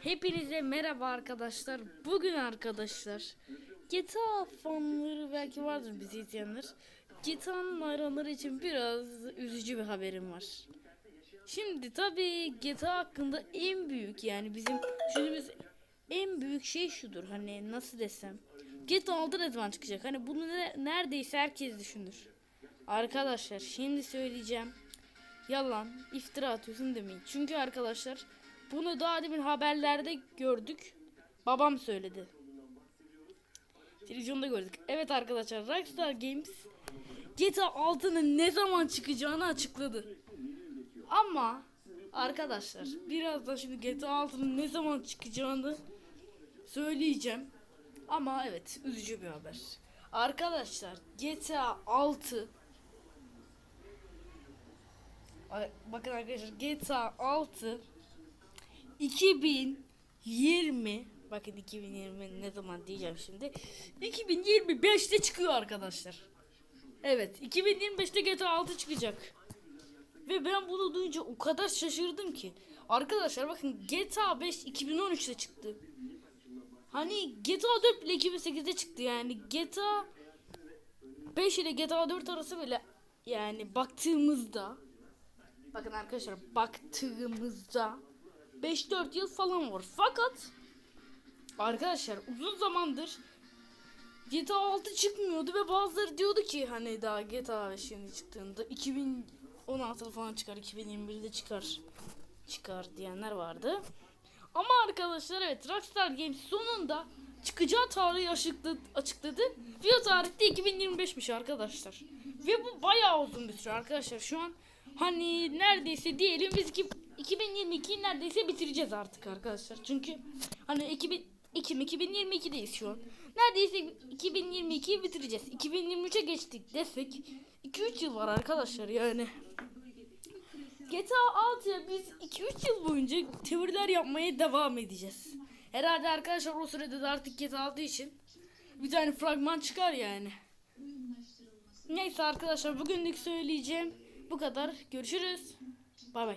Hepinize merhaba arkadaşlar. Bugün arkadaşlar GTA fanları belki vardır bizi izleyenler. GTA'nın hayranları için biraz üzücü bir haberim var. Şimdi tabii GTA hakkında en büyük yani bizim düşündüğümüz en büyük şey şudur. Hani nasıl desem. GTA 6 ne zaman çıkacak? Hani bunu ne- neredeyse herkes düşünür. Arkadaşlar şimdi söyleyeceğim. Yalan, iftira atıyorsun demeyin. Çünkü arkadaşlar bunu daha demin haberlerde gördük. Babam söyledi. Televizyonda gördük. Evet arkadaşlar Rockstar Games GTA 6'nın ne zaman çıkacağını açıkladı. Ama arkadaşlar birazdan şimdi GTA 6'nın ne zaman çıkacağını söyleyeceğim. Ama evet üzücü bir haber. Arkadaşlar GTA 6 Ay, Bakın arkadaşlar GTA 6 2020 Bakın 2020 ne zaman diyeceğim şimdi 2025'te çıkıyor arkadaşlar. Evet 2025'te GTA 6 çıkacak. Ve ben bunu duyunca o kadar şaşırdım ki. Arkadaşlar bakın GTA 5 2013'te çıktı. Hani GTA 4 bile 2008'de çıktı. Yani GTA 5 ile GTA 4 arası bile yani baktığımızda Bakın arkadaşlar baktığımızda 5-4 yıl falan var. Fakat arkadaşlar uzun zamandır GTA 6 çıkmıyordu ve bazıları diyordu ki hani daha GTA 5 yeni çıktığında 2016'da falan çıkar 2021'de çıkar çıkar diyenler vardı. Ama arkadaşlar evet Rockstar Games sonunda çıkacağı tarihi açıkladı, açıkladı. Ve o tarihte 2025'miş arkadaşlar. Ve bu bayağı uzun bir süre arkadaşlar. Şu an hani neredeyse diyelim biz iki- 2022'yi neredeyse bitireceğiz artık arkadaşlar. Çünkü hani 2000 Ekim 2022'deyiz şu an. Neredeyse 2022'yi bitireceğiz. 2023'e geçtik desek 2-3 yıl var arkadaşlar yani. GTA 6'ya biz 2-3 yıl boyunca teoriler yapmaya devam edeceğiz. Herhalde arkadaşlar o sürede de artık GTA 6 için bir tane fragman çıkar yani. Neyse arkadaşlar bugünlük söyleyeceğim bu kadar. Görüşürüz. Bay bay.